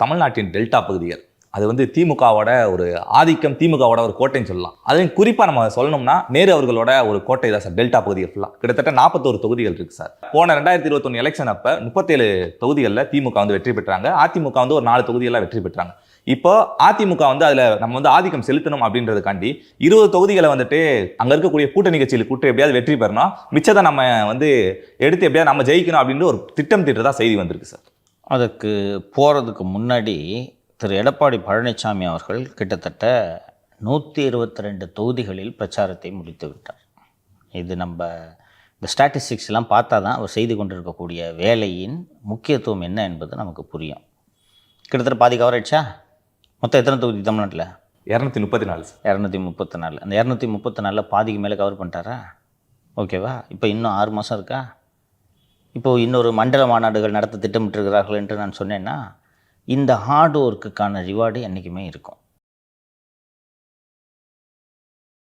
தமிழ்நாட்டின் டெல்டா பகுதிகள். அது வந்து திமுகவோட ஒரு ஆதிக்கம் திமுகவோட ஒரு கோட்டைன்னு சொல்லலாம். அதையும் குறிப்பாக நம்ம சொல்லணும்னா நேரு அவர்களோட ஒரு கோட்டை தான் சார் டெல்டா பகுதிகள் ஃபுல்லாக கிட்டத்தட்ட நாற்பத்தோரு தொகுதிகள் இருக்குது சார். போன ரெண்டாயிரத்தி இருபத்தொன்று எலெக்ஷன் அப்போ முப்பத்தேழு தொகுதிகளில் திமுக வந்து வெற்றி பெற்றாங்க. அதிமுக வந்து ஒரு நாலு தொகுதியெல்லாம் வெற்றி பெற்றாங்க. இப்போ அதிமுக வந்து அதில் நம்ம வந்து ஆதிக்கம் செலுத்தணும் அப்படின்றதுக்காண்டி இருபது தொகுதிகளை வந்துட்டு அங்கே இருக்கக்கூடிய கூட்டணி கட்சியில் கூட்டு எப்படியாவது வெற்றி பெறணும். மிச்சத்தை நம்ம வந்து எடுத்து எப்படியாவது நம்ம ஜெயிக்கணும் அப்படின்ற ஒரு திட்டம் திட்டதாக செய்தி வந்திருக்கு சார். அதுக்கு போகிறதுக்கு முன்னாடி திரு. எடப்பாடி பழனிசாமி அவர்கள் கிட்டத்தட்ட நூற்றி இருபத்தி ரெண்டு தொகுதிகளில் பிரச்சாரத்தை முடித்து விட்டார். இது நம்ம இந்த ஸ்டாட்டிஸ்டிக்ஸ்லாம் பார்த்தா தான் அவர் செய்து கொண்டிருக்கக்கூடிய வேலையின் முக்கியத்துவம் என்ன என்பது நமக்கு புரியும். கிட்டத்தட்ட பாதி கவர் ஆயிடுச்சா மொத்தம் எத்தனை தொகுதி தமிழ்நாட்டில்? இரநூத்தி முப்பத்தி நாலு இரநூத்தி முப்பத்தி நாலு. அந்த இரநூத்தி முப்பத்தி நாலில் பாதிக்கு மேலே கவர் பண்ணிட்டாரா? ஓகேவா இப்போ இன்னும் ஆறு மாதம் இருக்கா? இப்போது இன்னொரு மண்டல மாநாடுகள் நடத்த திட்டமிட்டிருக்கிறார்கள் என்று நான் சொன்னேன்னா இந்த ஹார்ட் ஒர்க்குக்கான ரிவார்டு என்றைக்குமே இருக்கும்.